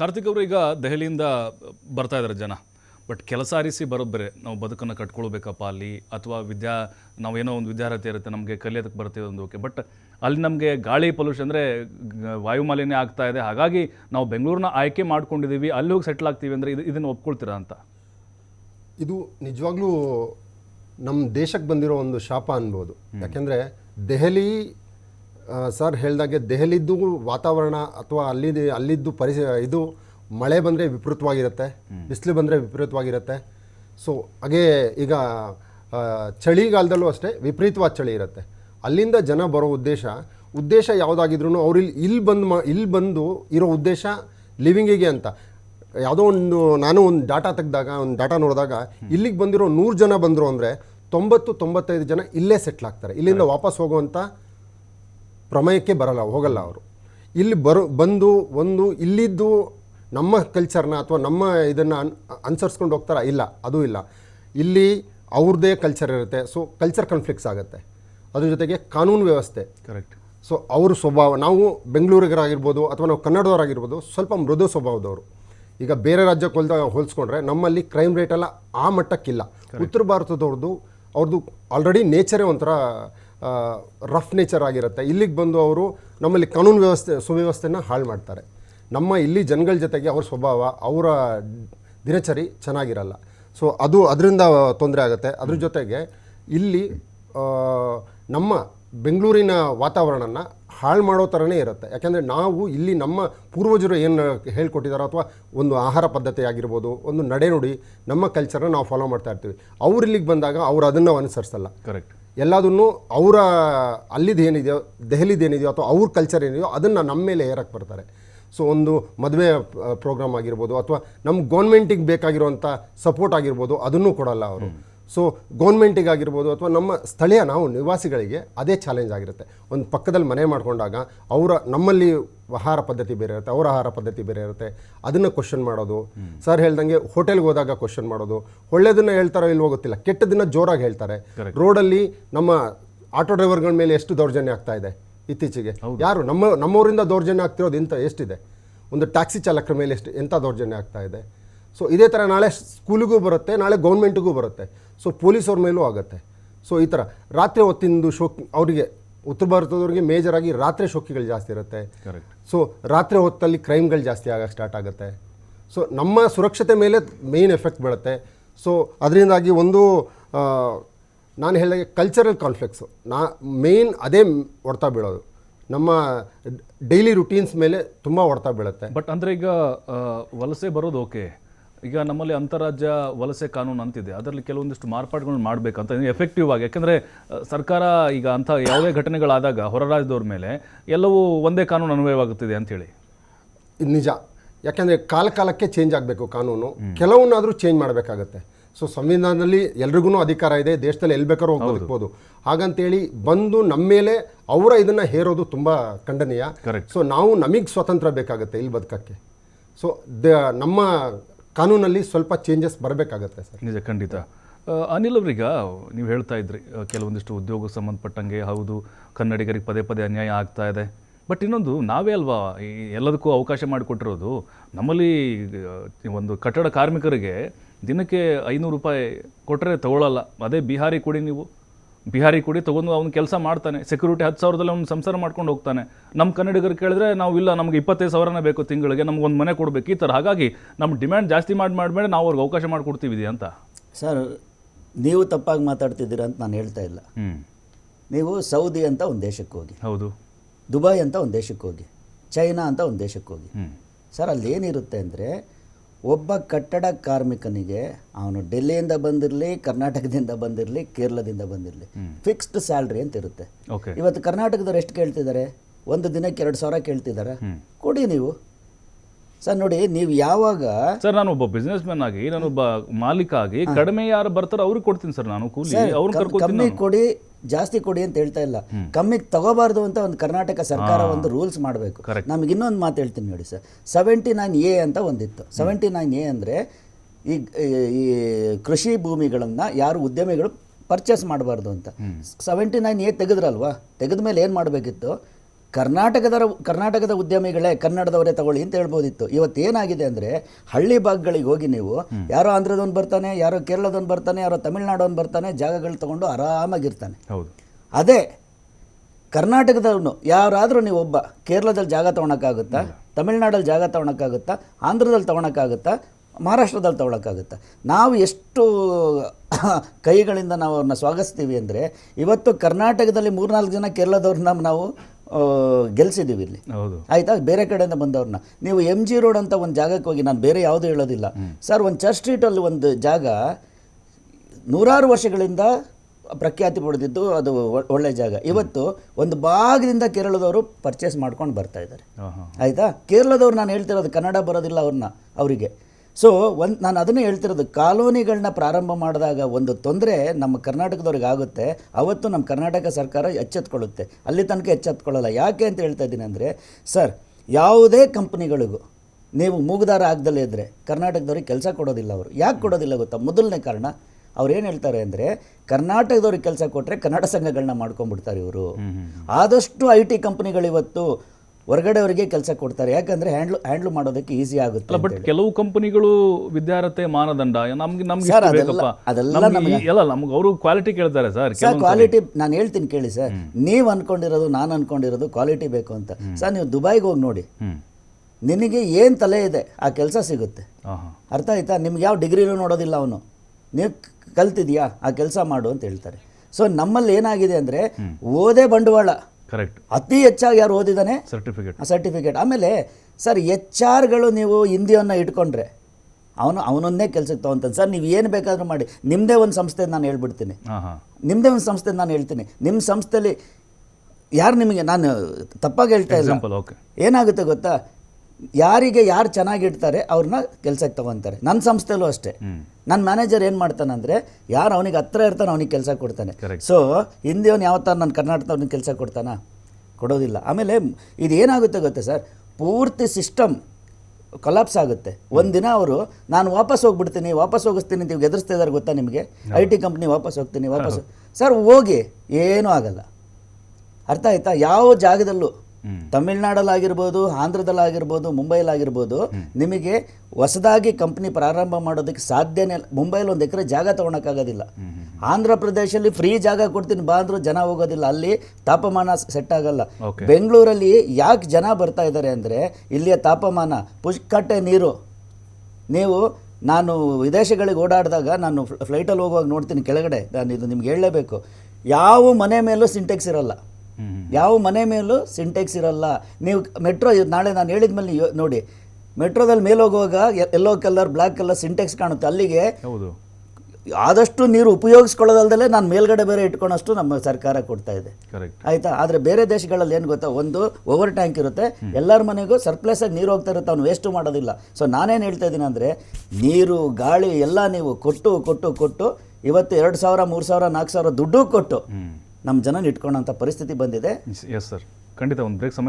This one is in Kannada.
ಕಾರ್ತಿಕ್ ಅವರು ಈಗ ದೆಹಲಿಯಿಂದ ಬರ್ತಾ ಇದ್ದಾರೆ ಜನ. ಬಟ್ ಕೆಲಸ ಅರಿಸಿ ಬರೋಬ್ಬರೆ ಬೇರೆ. ನಾವು ಬದುಕನ್ನು ಕಟ್ಕೊಳ್ಬೇಕಪ್ಪ ಅಲ್ಲಿ, ಅಥವಾ ವಿದ್ಯಾ ನಾವು ಏನೋ ಒಂದು ವಿದ್ಯಾರ್ಥಿ ಇರುತ್ತೆ, ನಮಗೆ ಕಲಿಯೋದಕ್ಕೆ ಬರ್ತೀವಿ ಒಂದು ಓಕೆ. ಬಟ್ ಅಲ್ಲಿ ನಮಗೆ ಗಾಳಿ ಪೊಲ್ಯೂಷನ್ ಅಂದರೆ ವಾಯು ಮಾಲಿನ್ಯ ಆಗ್ತಾ ಇದೆ. ಹಾಗಾಗಿ ನಾವು ಬೆಂಗಳೂರನ್ನ ಆಯ್ಕೆ ಮಾಡ್ಕೊಂಡಿದ್ದೀವಿ ಅಲ್ಲಿ ಹೋಗಿ ಸೆಟ್ಲ್ ಆಗ್ತೀವಿ ಅಂದರೆ ಇದು ಇದನ್ನು ಒಪ್ಕೊಳ್ತೀರಾ ಅಂತ? ಇದು ನಿಜವಾಗ್ಲೂ ನಮ್ಮ ದೇಶಕ್ಕೆ ಬಂದಿರೋ ಒಂದು ಶಾಪ ಅನ್ಬೋದು. ಯಾಕೆಂದರೆ ದೆಹಲಿ ಸರ್ ಹೇಳ್ದಾಗೆ ದೆಹಲಿದ್ದು ವಾತಾವರಣ ಅಥವಾ ಅಲ್ಲಿ ಅಲ್ಲಿದ್ದು ಪರಿಸ ಇದು ಮಳೆ ಬಂದರೆ ವಿಪರೀತವಾಗಿರುತ್ತೆ ಬಿಸಿಲು ಬಂದರೆ ವಿಪರೀತವಾಗಿರುತ್ತೆ. ಸೊ ಹಾಗೆ ಈಗ ಚಳಿಗಾಲದಲ್ಲೂ ಅಷ್ಟೇ ವಿಪರೀತವಾದ ಚಳಿ ಇರುತ್ತೆ. ಅಲ್ಲಿಂದ ಜನ ಬರೋ ಉದ್ದೇಶ ಉದ್ದೇಶ ಯಾವುದಾಗಿದ್ರು ಅವ್ರು ಇಲ್ಲಿ ಇಲ್ಲಿ ಬಂದು ಮಾ ಇಲ್ಲಿ ಬಂದು ಇರೋ ಉದ್ದೇಶ ಲಿವಿಂಗಿಗೆ ಅಂತ. ಯಾವುದೋ ಒಂದು ನಾನು ಒಂದು ಡಾಟಾ ತೆಗೆದಾಗ ಒಂದು ಡಾಟಾ ನೋಡಿದಾಗ ಇಲ್ಲಿಗೆ ಬಂದಿರೋ ನೂರು ಜನ ಬಂದರು ಅಂದರೆ ತೊಂಬತ್ತು ತೊಂಬತ್ತೈದು ಜನ ಇಲ್ಲೇ ಸೆಟ್ಲ್ ಆಗ್ತಾರೆ. ಇಲ್ಲಿಂದ ವಾಪಸ್ ಹೋಗುವಂಥ ಪ್ರಮೇಯಕ್ಕೆ ಬರಲ್ಲ ಹೋಗಲ್ಲ ಅವರು. ಇಲ್ಲಿ ಬರೋ ಬಂದು ಒಂದು ಇಲ್ಲಿದ್ದು ನಮ್ಮ ಕಲ್ಚರ್ನ ಅಥವಾ ನಮ್ಮ ಇದನ್ನು ಅನ್ ಅನುಸರಿಸ್ಕೊಂಡು ಹೋಗ್ತಾರಾ? ಇಲ್ಲ ಅದು ಇಲ್ಲ. ಇಲ್ಲಿ ಅವ್ರದ್ದೇ ಕಲ್ಚರ್ ಇರುತ್ತೆ ಸೊ ಕಲ್ಚರ್ ಕಾನ್ಫ್ಲಿಕ್ಟ್ಸ್ ಆಗುತ್ತೆ. ಅದ್ರ ಜೊತೆಗೆ ಕಾನೂನು ವ್ಯವಸ್ಥೆ. ಕರೆಕ್ಟ್ ಸೊ ಅವ್ರ ಸ್ವಭಾವ ನಾವು ಬೆಂಗಳೂರಿಗರಾಗಿರ್ಬೋದು ಅಥವಾ ನಾವು ಕನ್ನಡದವರಾಗಿರ್ಬೋದು ಸ್ವಲ್ಪ ಮೃದು ಸ್ವಭಾವದವರು. ಈಗ ಬೇರೆ ರಾಜ್ಯಕ್ಕೆ ಹೊಲ್ದಾಗ ಹೋಲಿಸ್ಕೊಂಡ್ರೆ ನಮ್ಮಲ್ಲಿ ಕ್ರೈಮ್ ರೇಟೆಲ್ಲ ಆ ಮಟ್ಟಕ್ಕಿಲ್ಲ. ಉತ್ತರ ಭಾರತದವ್ರದ್ದು ಅವ್ರದ್ದು ಆಲ್ರೆಡಿ ನೇಚರೇ ಒಂಥರ ರಫ್ ನೇಚರ್ ಆಗಿರುತ್ತೆ. ಇಲ್ಲಿಗೆ ಬಂದು ಅವರು ನಮ್ಮಲ್ಲಿ ಕಾನೂನು ವ್ಯವಸ್ಥೆ, ಸುವ್ಯವಸ್ಥೆನ ಹಾಳು ಮಾಡ್ತಾರೆ. ನಮ್ಮ ಇಲ್ಲಿ ಜನಗಳ ಜೊತೆಗೆ ಅವ್ರ ಸ್ವಭಾವ, ಅವರ ದಿನಚರಿ ಚೆನ್ನಾಗಿರಲ್ಲ. ಸೊ ಅದು ಅದರಿಂದ ತೊಂದರೆ ಆಗುತ್ತೆ. ಅದ್ರ ಜೊತೆಗೆ ಇಲ್ಲಿ ನಮ್ಮ ಬೆಂಗಳೂರಿನ ವಾತಾವರಣನ ಹಾಳು ಮಾಡೋ ಥರನೇ ಇರುತ್ತೆ. ಯಾಕೆಂದರೆ ನಾವು ಇಲ್ಲಿ ನಮ್ಮ ಪೂರ್ವಜರು ಏನು ಹೇಳ್ಕೊಟ್ಟಿದ್ದಾರೋ ಅಥವಾ ಒಂದು ಆಹಾರ ಪದ್ಧತಿ ಆಗಿರ್ಬೋದು, ಒಂದು ನಡೆನುಡಿ, ನಮ್ಮ ಕಲ್ಚರ್ನ ನಾವು ಫಾಲೋ ಮಾಡ್ತಾ ಇರ್ತೀವಿ. ಅವ್ರು ಇಲ್ಲಿಗೆ ಬಂದಾಗ ಅವ್ರು ಅದನ್ನು ಅನುಸರಿಸಲ್ಲ. ಕರೆಕ್ಟ್ ಎಲ್ಲದನ್ನು ಅವರ ಅಲ್ಲಿದ್ದು ಏನಿದೆಯೋ ದೆಹಲಿದು ಏನಿದೆಯೋ ಅಥವಾ ಅವ್ರ ಕಲ್ಚರ್ ಏನಿದೆಯೋ ಅದನ್ನು ನಮ್ಮ ಮೇಲೆ ಏರಕ್ಕೆ ಬರ್ತಾರೆ. ಸೊ ಒಂದು ಮದುವೆ ಪ್ರೋಗ್ರಾಮ್ ಆಗಿರ್ಬೋದು ಅಥವಾ ನಮ್ಮ ಗೌರ್ಮೆಂಟಿಗೆ ಬೇಕಾಗಿರುವಂಥ ಸಪೋರ್ಟ್ ಆಗಿರ್ಬೋದು ಅದನ್ನು ಕೊಡಲ್ಲ ಅವರು. ಸೊ ಗೌರ್ಮೆಂಟಿಗಾಗಿರ್ಬೋದು ಅಥವಾ ನಮ್ಮ ಸ್ಥಳೀಯ ನಾವು ನಿವಾಸಿಗಳಿಗೆ ಅದೇ ಚಾಲೆಂಜ್ ಆಗಿರುತ್ತೆ. ಒಂದು ಪಕ್ಕದಲ್ಲಿ ಮನೆ ಮಾಡ್ಕೊಂಡಾಗ ಅವರ ನಮ್ಮಲ್ಲಿ ಆಹಾರ ಪದ್ಧತಿ ಬೇರೆ ಇರುತ್ತೆ ಅವರ ಆಹಾರ ಪದ್ಧತಿ ಬೇರೆ ಇರುತ್ತೆ. ಅದನ್ನು ಕ್ವಶನ್ ಮಾಡೋದು. ಸರ್ ಹೇಳ್ದಂಗೆ ಹೋಟೆಲ್ಗೆ ಹೋದಾಗ ಕ್ವಶನ್ ಮಾಡೋದು. ಒಳ್ಳೆಯದನ್ನು ಹೇಳ್ತಾರೋ ಇಲ್ವೋ ಗೊತ್ತಿಲ್ಲ. ಕೆಟ್ಟದನ್ನ ಜೋರಾಗಿ ಹೇಳ್ತಾರೆ. ರೋಡಲ್ಲಿ ನಮ್ಮ ಆಟೋ ಡ್ರೈವರ್ಗಳ ಮೇಲೆ ಎಷ್ಟು ದೌರ್ಜನ್ಯ ಆಗ್ತಾ ಇದೆ ಇತ್ತೀಚೆಗೆ. ಯಾರು? ನಮ್ಮ ನಮ್ಮವರಿಂದ ದೌರ್ಜನ್ಯ ಆಗ್ತಿರೋದು ಇಂಥ ಎಷ್ಟಿದೆ? ಒಂದು ಟ್ಯಾಕ್ಸಿ ಚಾಲಕರ ಮೇಲೆ ಎಷ್ಟು ಎಂಥ ದೌರ್ಜನ್ಯ ಆಗ್ತಾ ಇದೆ? ಸೊ ಇದೇ ಥರ ನಾಳೆ ಸ್ಕೂಲಿಗೂ ಬರುತ್ತೆ ನಾಳೆ ಗೌರ್ಮೆಂಟಿಗೂ ಬರುತ್ತೆ. ಸೊ ಪೊಲೀಸವ್ರ ಮೇಲೂ ಆಗುತ್ತೆ. ಸೊ ಈ ಥರ ರಾತ್ರಿ ಹೊತ್ತಿಂದು ಶೋಕ್ ಅವರಿಗೆ ಉತ್ತರ ಭಾರತದವ್ರಿಗೆ ಮೇಜರಾಗಿ ರಾತ್ರಿ ಶೋಕಿಗಳು ಜಾಸ್ತಿ ಇರುತ್ತೆ. ಕರೆಕ್ಟ್ ಸೊ ರಾತ್ರಿ ಹೊತ್ತಲ್ಲಿ ಕ್ರೈಮ್ಗಳು ಜಾಸ್ತಿ ಆಗೋಕ್ಕೆ ಸ್ಟಾರ್ಟ್ ಆಗುತ್ತೆ. ಸೊ ನಮ್ಮ ಸುರಕ್ಷತೆ ಮೇಲೆ ಮೇಯ್ನ್ ಎಫೆಕ್ಟ್ ಬೀಳುತ್ತೆ. ಸೊ ಅದರಿಂದಾಗಿ ಒಂದು ನಾನು ಹೇಳಿದಾಗೆ ಕಲ್ಚರಲ್ ಕಾನ್ಫ್ಲಿಕ್ಸು ನಾ ಮೇಯ್ನ್ ಅದೇ ಹೊಡ್ತಾ ಬೀಳೋದು. ನಮ್ಮ ಡೈಲಿ ರುಟೀನ್ಸ್ ಮೇಲೆ ತುಂಬ ಹೊಡ್ತಾ ಬೀಳುತ್ತೆ. ಬಟ್ ಅಂದರೆ ಈಗ ವಲಸೆ ಬರೋದು ಓಕೆ ಈಗ ನಮ್ಮಲ್ಲಿ ಅಂತಾರಾಜ್ಯ ವಲಸೆ ಕಾನೂನು ಅಂತಿದೆ. ಅದರಲ್ಲಿ ಕೆಲವೊಂದಿಷ್ಟು ಮಾರ್ಪಾಡುಗಳನ್ನ ಮಾಡಬೇಕಂತ ಎಫೆಕ್ಟಿವ್ ಆಗಿ. ಯಾಕೆಂದರೆ ಸರ್ಕಾರ ಈಗ ಅಂಥ ಯಾವುದೇ ಘಟನೆಗಳಾದಾಗ ಹೊರ ರಾಜ್ಯದವ್ರ ಮೇಲೆ ಎಲ್ಲವೂ ಒಂದೇ ಕಾನೂನು ಅನ್ವಯವಾಗುತ್ತಿದೆ ಅಂಥೇಳಿ ನಿಜ. ಯಾಕೆಂದರೆ ಕಾಲ ಕಾಲಕ್ಕೆ ಚೇಂಜ್ ಆಗಬೇಕು ಕಾನೂನು. ಕೆಲವನ್ನಾದರೂ ಚೇಂಜ್ ಮಾಡಬೇಕಾಗತ್ತೆ. ಸೊ ಸಂವಿಧಾನದಲ್ಲಿ ಎಲ್ರಿಗೂ ಅಧಿಕಾರ ಇದೆ. ದೇಶದಲ್ಲಿ ಎಲ್ಲಿ ಬೇಕಾದ್ರೂ ಹೋಗ್ಬೋದು ಹಾಗಂತೇಳಿ ಬಂದು ನಮ್ಮ ಮೇಲೆ ಅವರ ಇದನ್ನು ಹೇರೋದು ತುಂಬ ಖಂಡನೀಯ. ಸೊ ನಾವು ನಮಗೆ ಸ್ವತಂತ್ರ ಬೇಕಾಗುತ್ತೆ ಇಲ್ಲಿ ಬದುಕಕ್ಕೆ. ಸೊ ದ ನಮ್ಮ ಕಾನೂನಲ್ಲಿ ಸ್ವಲ್ಪ ಚೇಂಜಸ್ ಬರಬೇಕಾಗತ್ತೆ ಸರ್. ನಿಜ, ಖಂಡಿತ. ಅನಿಲ್ ಅವ್ರೀಗ ನೀವು ಹೇಳ್ತಾ ಇದ್ರಿ ಕೆಲವೊಂದಿಷ್ಟು ಉದ್ಯೋಗಕ್ಕೆ ಸಂಬಂಧಪಟ್ಟಂಗೆ ಹೌದು, ಕನ್ನಡಿಗರಿಗೆ ಪದೇ ಪದೇ ಅನ್ಯಾಯ ಆಗ್ತಾ ಇದೆ. ಬಟ್ ಇನ್ನೊಂದು, ನಾವೇ ಅಲ್ವಾ, ಈ, ಎಲ್ಲದಕ್ಕೂ ಅವಕಾಶ ಮಾಡಿಕೊಟ್ಟಿರೋದು, ನಮ್ಮಲ್ಲಿ ಒಂದು ಕಟ್ಟಡ ಕಾರ್ಮಿಕರಿಗೆ ದಿನಕ್ಕೆ ಐನೂರು ರೂಪಾಯಿ ಕೊಟ್ಟರೆ ತಗೊಳ್ಳಲ್ಲ ಅದೇ ಬಿಹಾರಿ ಕೊಡಿ ನೀವು. ಬಿಹಾರಿ ಕೊಡಿ ತೊಗೊಂಡು ಅವ್ನು ಕೆಲಸ ಮಾಡ್ತಾನೆ. ಸೆಕ್ಯೂರಿಟಿ ಹತ್ತು ಸಾವಿರದಲ್ಲಿ ಅವ್ನು ಸಂಸಾರ ಮಾಡ್ಕೊಂಡು ಹೋಗ್ತಾನೆ. ನಮ್ಮ ಕನ್ನಡಿಗರು ಕೇಳಿದ್ರೆ ನಾವು ಇಲ್ಲ ನಮಗೆ ಇಪ್ಪತ್ತೈದು ಸಾವಿರನೇ ಬೇಕು ತಿಂಗಳಿಗೆ ನಮ್ಗೆ ಒಂದು ಮನೆ ಕೊಡಬೇಕು. ಈ ಥರ. ಹಾಗಾಗಿ ನಮ್ಮ ಡಿಮ್ಯಾಂಡ್ ಜಾಸ್ತಿ ಮಾಡಿ ಮಾಡಬೇಡ ನಾವು ಅವ್ರಿಗೆ ಅವಕಾಶ ಮಾಡಿಕೊಡ್ತೀವಿ ಅಂತ. ಸರ್ ನೀವು ತಪ್ಪಾಗಿ ಮಾತಾಡ್ತಿದ್ದೀರಾ ಅಂತ ನಾನು ಹೇಳ್ತಾ ಇಲ್ಲ. ನೀವು ಸೌದಿ ಅಂತ ಒಂದು ದೇಶಕ್ಕೆ ಹೋಗಿ. ಹೌದು. ದುಬೈ ಅಂತ ಒಂದು ದೇಶಕ್ಕೆ ಹೋಗಿ. ಚೈನಾ ಅಂತ ಒಂದು ದೇಶಕ್ಕೆ ಹೋಗಿ. ಸರ್ ಅಲ್ಲಿ ಏನಿರುತ್ತೆ ಅಂದರೆ ಒಬ್ಬ ಕಟ್ಟಡ ಕಾರ್ಮಿಕನಿಗೆ ಅವನು ಡೆಲ್ಲಿಯಿಂದ ಬಂದಿರಲಿ ಕರ್ನಾಟಕದಿಂದ ಬಂದಿರಲಿ ಕೇರಳದಿಂದ ಬಂದಿರಲಿ ಫಿಕ್ಸ್ಡ್ ಸ್ಯಾಲ್ರಿ ಅಂತ ಇರುತ್ತೆ. ಇವತ್ತು ಕರ್ನಾಟಕದವ್ರು ಎಷ್ಟು ಕೇಳ್ತಿದ್ದಾರೆ? ಒಂದು ದಿನಕ್ಕೆ ಎರಡು ಸಾವಿರ ಕೇಳ್ತಿದ್ದಾರೆ? ಕೊಡಿ ನೀವು. ಸರ್ ನೋಡಿ ನೀವು ಯಾವಾಗ ಸರ್ ನಾನು ಒಬ್ಬ ಬಿಸ್ನೆಸ್ ಮ್ಯಾನ್ ಆಗಿ ನಾನು ಒಬ್ಬ ಮಾಲೀಕ ಆಗಿ ಕಡಿಮೆ ಯಾರು ಬರ್ತಾರೋ ಅವ್ರಿಗೆ ಕೊಡ್ತೀನಿ ಸರ್ ನಾನು ಕೂಲಿ ಅವ್ರು ಕರ್ಕೊತೀನಿ ಕಮ್ಮಿ ಕೊಡಿ ಜಾಸ್ತಿ ಕೊಡಿ ಅಂತ ಹೇಳ್ತಾ ಇಲ್ಲ. ಕಮ್ಮಿಗೆ ತಗೋಬಾರ್ದು ಅಂತ ಒಂದು ಕರ್ನಾಟಕ ಸರ್ಕಾರ ಒಂದು ರೂಲ್ಸ್ ಮಾಡಬೇಕು. ನಮ್ಗೆ ಇನ್ನೊಂದು ಮಾತು ಹೇಳ್ತೀನಿ ನೋಡಿ ಸರ್. ಸೆವೆಂಟಿ ನೈನ್ ಎ ಅಂತ ಒಂದಿತ್ತು. ಸೆವೆಂಟಿ ನೈನ್ ಎ ಅಂದರೆ ಈ ಈ ಕೃಷಿ ಭೂಮಿಗಳನ್ನು ಯಾರು ಉದ್ಯಮಿಗಳು ಪರ್ಚೇಸ್ ಮಾಡಬಾರ್ದು ಅಂತ. ಸೆವೆಂಟಿ ನೈನ್ ಎ ತೆಗೆದ್ರಲ್ವಾ? ತೆಗೆದ ಮೇಲೆ ಏನು ಮಾಡಬೇಕಿತ್ತು? ಕರ್ನಾಟಕದ ಕರ್ನಾಟಕದ ಉದ್ಯಮಿಗಳೇ ಕನ್ನಡದವರೇ ತಗೊಳ್ಳಿ ಅಂತ ಹೇಳ್ಬೋದಿತ್ತು. ಇವತ್ತು ಏನಾಗಿದೆ ಅಂದರೆ ಹಳ್ಳಿ ಭಾಗಗಳಿಗೆ ಹೋಗಿ ನೀವು ಯಾರೋ ಆಂಧ್ರದವನು ಬರ್ತಾನೆ ಯಾರೋ ಕೇರಳದವನು ಬರ್ತಾನೆ ಯಾರೋ ತಮಿಳ್ನಾಡವನು ಬರ್ತಾನೆ ಜಾಗಗಳು ತಗೊಂಡು ಆರಾಮಾಗಿರ್ತಾನೆ. ಹೌದು. ಅದೇ ಕರ್ನಾಟಕದವನು ಯಾರಾದರೂ ನೀವು ಒಬ್ಬ ಕೇರಳದಲ್ಲಿ ಜಾಗ ತೊಗೊಳಕ್ಕಾಗುತ್ತಾ ತಮಿಳ್ನಾಡಲ್ಲಿ ಜಾಗ ತೊಗೊಳಕ್ಕಾಗುತ್ತಾ ಆಂಧ್ರದಲ್ಲಿ ತೊಗೊಳಕ್ಕಾಗುತ್ತಾ ಮಹಾರಾಷ್ಟ್ರದಲ್ಲಿ ತೊಗೊಳಕ್ಕಾಗುತ್ತಾ. ನಾವು ಎಷ್ಟು ಕೈಗಳಿಂದ ನಾವು ಅವ್ರನ್ನ ಸ್ವಾಗತಿಸ್ತೀವಿ ಅಂದರೆ ಇವತ್ತು ಕರ್ನಾಟಕದಲ್ಲಿ ಮೂರ್ನಾಲ್ಕು ಜನ ಕೇರಳದವ್ರನ್ನ ನಾವು ಗೆಲ್ಸಿದ್ದೀವಿ ಇಲ್ಲಿ. ಆಯ್ತಾ? ಬೇರೆ ಕಡೆಯಿಂದ ಬಂದವ್ರನ್ನ. ನೀವು ಎಂ ಜಿ ರೋಡ್ ಅಂತ ಒಂದು ಜಾಗಕ್ಕೆ ಹೋಗಿ ನಾನು ಬೇರೆ ಯಾವುದೂ ಹೇಳೋದಿಲ್ಲ. ಸರ್ ಒಂದು ಚರ್ಚ್ ಸ್ಟ್ರೀಟಲ್ಲಿ ಒಂದು ಜಾಗ ನೂರಾರು ವರ್ಷಗಳಿಂದ ಪ್ರಖ್ಯಾತಿ ಪಡೆದಿದ್ದು ಅದು ಒಳ್ಳೆ ಜಾಗ. ಇವತ್ತು ಒಂದು ಭಾಗದಿಂದ ಕೇರಳದವರು ಪರ್ಚೇಸ್ ಮಾಡ್ಕೊಂಡು ಬರ್ತಾ ಇದ್ದಾರೆ. ಆಯಿತಾ? ಕೇರಳದವ್ರು ನಾನು ಹೇಳ್ತಿರೋದು ಕನ್ನಡ ಬರೋದಿಲ್ಲ ಅವ್ರನ್ನ ಅವರಿಗೆ. ಸೊ ಒಂದು ನಾನು ಅದನ್ನೇ ಹೇಳ್ತಿರೋದು ಕಾಲೋನಿಗಳನ್ನ ಪ್ರಾರಂಭ ಮಾಡಿದಾಗ ಒಂದು ತೊಂದರೆ ನಮ್ಮ ಕರ್ನಾಟಕದವ್ರಿಗೆ ಆಗುತ್ತೆ. ಅವತ್ತು ನಮ್ಮ ಕರ್ನಾಟಕ ಸರ್ಕಾರ ಎಚ್ಚೆತ್ಕೊಳ್ಳುತ್ತೆ. ಅಲ್ಲಿ ತನಕ ಎಚ್ಚೆತ್ಕೊಳ್ಳಲ್ಲ. ಯಾಕೆ ಅಂತ ಹೇಳ್ತಾ ಇದ್ದೀನಿ ಅಂದರೆ ಸರ್ ಯಾವುದೇ ಕಂಪ್ನಿಗಳಿಗೂ ನೀವು ಮೂಗುದಾರ ಆಗದಲ್ಲೇ ಇದ್ದರೆ ಕರ್ನಾಟಕದವ್ರಿಗೆ ಕೆಲಸ ಕೊಡೋದಿಲ್ಲ ಅವರು. ಯಾಕೆ ಕೊಡೋದಿಲ್ಲ ಗೊತ್ತಾ? ಮೊದಲನೇ ಕಾರಣ ಅವ್ರು ಏನು ಹೇಳ್ತಾರೆ ಅಂದರೆ ಕರ್ನಾಟಕದವ್ರಿಗೆ ಕೆಲಸ ಕೊಟ್ಟರೆ ಕನ್ನಡ ಸಂಘಗಳನ್ನ ಮಾಡ್ಕೊಂಡ್ಬಿಡ್ತಾರೆ ಇವರು. ಆದಷ್ಟು ಐ ಟಿ ಕಂಪ್ನಿಗಳಿವತ್ತು ಹೊರಗಡೆಯವರಿಗೆ ಕೆಲಸ ಕೊಡ್ತಾರೆ. ಯಾಕಂದ್ರೆ ಹ್ಯಾಂಡ್ಲ್ ಹ್ಯಾಂಡ್ಲ್ ಮಾಡೋದಕ್ಕೆ ಈಸಿ ಆಗುತ್ತೆ ಬಟ್ ಕೆಲವು ಕಂಪನಿಗಳು ವಿದ್ಯಾರ್ಥಿ ಮಾನದಂಡ ನಮ್ಗೆ ನಮ್ಗೆ ಸರ್, ಅದೆಲ್ಲ- ಅದೆಲ್ಲ ನಮ್ಗೆ ಎಲ್ಲ ನಮ್ಗೆ ಅವರು ಕ್ವಾಲಿಟಿ ಕೇಳ್ತಾರೆ ಸರ್ ಸರ್ ಕ್ವಾಲಿಟಿ ನಾನು ಹೇಳ್ತೀನಿ ಕೇಳಿ ಸರ್ ನೀವು ಅನ್ಕೊಂಡಿರೋದು ನಾನು ಅನ್ಕೊಂಡಿರೋದು ಕ್ವಾಲಿಟಿ ಬೇಕು ಅಂತ. ಸರ್ ನೀವು ದುಬೈಗೆ ಹೋಗಿ ನೋಡಿ. ನಿನಗೆ ಏನು ತಲೆ ಇದೆ ಆ ಕೆಲಸ ಸಿಗುತ್ತೆ. ಅರ್ಥ ಆಯ್ತಾ? ನಿಮ್ಗೆ ಯಾವ ಡಿಗ್ರಿನೂ ನೋಡೋದಿಲ್ಲ ಅವನು. ನೀವು ಕಲ್ತಿದ್ಯಾ ಆ ಕೆಲಸ ಮಾಡು ಅಂತ ಹೇಳ್ತಾರೆ. ಸೊ ನಮ್ಮಲ್ಲಿ ಏನಾಗಿದೆ ಅಂದರೆ ಓದೇ ಬಂಡವಾಳ. ಕರೆಕ್ಟ್ ಅತಿ ಹೆಚ್ಚಾಗಿ ಯಾರು ಓದಿದಾನೆ ಸರ್ಟಿಫಿಕೇಟ್ ಸರ್ಟಿಫಿಕೇಟ್ ಆಮೇಲೆ ಸರ್ ಎಚ್ ಆರ್ಗಳು ನೀವು ಹಿಂದಿಯನ್ನು ಇಟ್ಕೊಂಡ್ರೆ ಅವನು ಅವನೊಂದೇ ಕೆಲಸಕ್ಕೆ ತೊಗೊಂತಾನೆ. ಸರ್ ನೀವು ಏನು ಬೇಕಾದರೂ ಮಾಡಿ. ನಿಮ್ಮದೇ ಒಂದು ಸಂಸ್ಥೆ ನಾನು ಹೇಳ್ಬಿಡ್ತೀನಿ. ನಿಮ್ಮದೇ ಒಂದು ಸಂಸ್ಥೆ ನಾನು ಹೇಳ್ತೀನಿ. ನಿಮ್ಮ ಸಂಸ್ಥೆಯಲ್ಲಿ ಯಾರು ನಿಮಗೆ ನಾನು ತಪ್ಪಾಗಿ ಹೇಳ್ತಾ ಇಲ್ಲ. ಏನಾಗುತ್ತೆ ಗೊತ್ತಾ? ಯಾರಿಗೆ ಯಾರು ಚೆನ್ನಾಗಿಡ್ತಾರೆ ಅವ್ರನ್ನ ಕೆಲ್ಸಕ್ಕೆ ತೊಗೊತಾರೆ. ನನ್ನ ಸಂಸ್ಥೆಲೂ ಅಷ್ಟೇ. ನನ್ನ ಮ್ಯಾನೇಜರ್ ಏನು ಮಾಡ್ತಾನಂದರೆ ಯಾರು ಅವನಿಗೆ ಹತ್ರ ಇರ್ತಾನೆ ಅವನಿಗೆ ಕೆಲಸ ಕೊಡ್ತಾನೆ. ಸೊ ಹಿಂದಿಯವನು ಯಾವ ಯಾವತ್ತಾರು ನನ್ನ ಕರ್ನಾಟಕದವ್ನಿಗೆ ಕೆಲಸ ಕೊಡ್ತಾನ? ಕೊಡೋದಿಲ್ಲ. ಆಮೇಲೆ ಇದು ಏನಾಗುತ್ತೆ ಗೊತ್ತಾ ಸರ್? ಪೂರ್ತಿ ಸಿಸ್ಟಮ್ ಕೊಲಾಪ್ಸ್ ಆಗುತ್ತೆ. ಒಂದಿನ ಅವರು ನಾನು ವಾಪಸ್ ಹೋಗ್ಬಿಡ್ತೀನಿ ವಾಪಸ್ ಹೋಗಿಸ್ತೀನಿ ಅಂತ ಎದುರಿಸ್ತಾ ಇದ್ದಾರೆ ಗೊತ್ತಾ ನಿಮಗೆ? ಐ ಟಿ ಕಂಪ್ನಿ ವಾಪಸ್ ಹೋಗ್ತೀನಿ ವಾಪಸ್ ಸರ್ ಹೋಗಿ ಏನೂ ಆಗಲ್ಲ. ಅರ್ಥ ಆಯ್ತಾ? ಯಾವ ಜಾಗದಲ್ಲೂ. ತಮಿಳ್ನಾಡಲ್ಲಾಗಿರ್ಬೋದು ಆಂಧ್ರದಲ್ಲಾಗಿರ್ಬೋದು ಮುಂಬೈಲಾಗಿರ್ಬೋದು ನಿಮಗೆ ಹೊಸದಾಗಿ ಕಂಪ್ನಿ ಪ್ರಾರಂಭ ಮಾಡೋದಕ್ಕೆ ಸಾಧ್ಯನೇ ಇಲ್ಲ. ಮುಂಬೈಲಿ ಒಂದು ಎಕರೆ ಜಾಗ ತೊಗೊಳಕ್ಕಾಗೋದಿಲ್ಲ. ಆಂಧ್ರ ಪ್ರದೇಶದಲ್ಲಿ ಫ್ರೀ ಜಾಗ ಕೊಡ್ತೀನಿ ಬಾ ಅಂದ್ರೂ ಜನ ಹೋಗೋದಿಲ್ಲ. ಅಲ್ಲಿ ತಾಪಮಾನ ಸೆಟ್ ಆಗಲ್ಲ. ಬೆಂಗಳೂರಲ್ಲಿ ಯಾಕೆ ಜನ ಬರ್ತಾ ಇದ್ದಾರೆ ಅಂದರೆ ಇಲ್ಲಿಯ ತಾಪಮಾನ ಪುಷ್ಕಟ್ಟೆ ನೀರು. ನೀವು ನಾನು ವಿದೇಶಗಳಿಗೆ ಓಡಾಡಿದಾಗ ನಾನು ಫ್ಲೈಟಲ್ಲಿ ಹೋಗುವಾಗ ನೋಡ್ತೀನಿ ಕೆಳಗಡೆ ನಾನು ಇದು ನಿಮ್ಗೆ ಹೇಳಲೇಬೇಕು. ಯಾವ ಮನೆ ಮೇಲೂ ಸಿಂಟೆಕ್ಸ್ ಇರಲ್ಲ. ಯಾವ ಮನೆ ಮೇಲೂ ಸಿಂಟೆಕ್ಸ್ ಇರಲ್ಲ. ನೀವು ಮೆಟ್ರೋ ನಾಳೆ ನಾನು ಹೇಳಿದ ಮೇಲೆ ನೋಡಿ ಮೆಟ್ರೋದಲ್ಲಿ ಮೇಲೆ ಹೋಗುವಾಗ yellow colour black colour Sintex ಕಾಣುತ್ತೆ. ಅಲ್ಲಿಗೆ ಆದಷ್ಟು ನೀರು ಉಪಯೋಗಿಸ್ಕೊಳ್ಳೋದಲ್ದಲೇ ನಾನು ಮೇಲ್ಗಡೆ ಬೇರೆ ಇಟ್ಕೊಳಷ್ಟು ನಮ್ಮ ಸರ್ಕಾರ ಕೊಡ್ತಾ ಇದೆ. ಆಯ್ತಾ? ಆದರೆ ಬೇರೆ ದೇಶಗಳಲ್ಲಿ ಏನು ಗೊತ್ತಾ? ಒಂದು ಓವರ್ ಟ್ಯಾಂಕ್ ಇರುತ್ತೆ. ಎಲ್ಲರ ಮನೆಗೂ ಸರ್ಪ್ಲಸ್ ಆಗಿ ನೀರು ಹೋಗ್ತಾ ಇರುತ್ತೆ. ಅವ್ನು ವೇಸ್ಟು ಮಾಡೋದಿಲ್ಲ. ಸೊ ನಾನೇನು ಹೇಳ್ತಾ ಇದ್ದೀನಿ ಅಂದರೆ ನೀರು ಗಾಳಿ ಎಲ್ಲ ನೀವು ಕೊಟ್ಟು ಕೊಟ್ಟು ಕೊಟ್ಟು ಇವತ್ತು ಎರಡು ಸಾವಿರ ಮೂರು ಸಾವಿರ ನಾಲ್ಕು ಸಾವಿರ ದುಡ್ಡು ಕೊಟ್ಟು ನಮ್ಮ ಜನನ ಇಟ್ಕೊಳ್ಳೋಂಥ ಪರಿಸ್ಥಿತಿ ಬಂದಿದೆ. ಎಸ್ ಸರ್ ಖಂಡಿತ ಒಂದು ಬ್ರೇಕ್ ಸಮಯ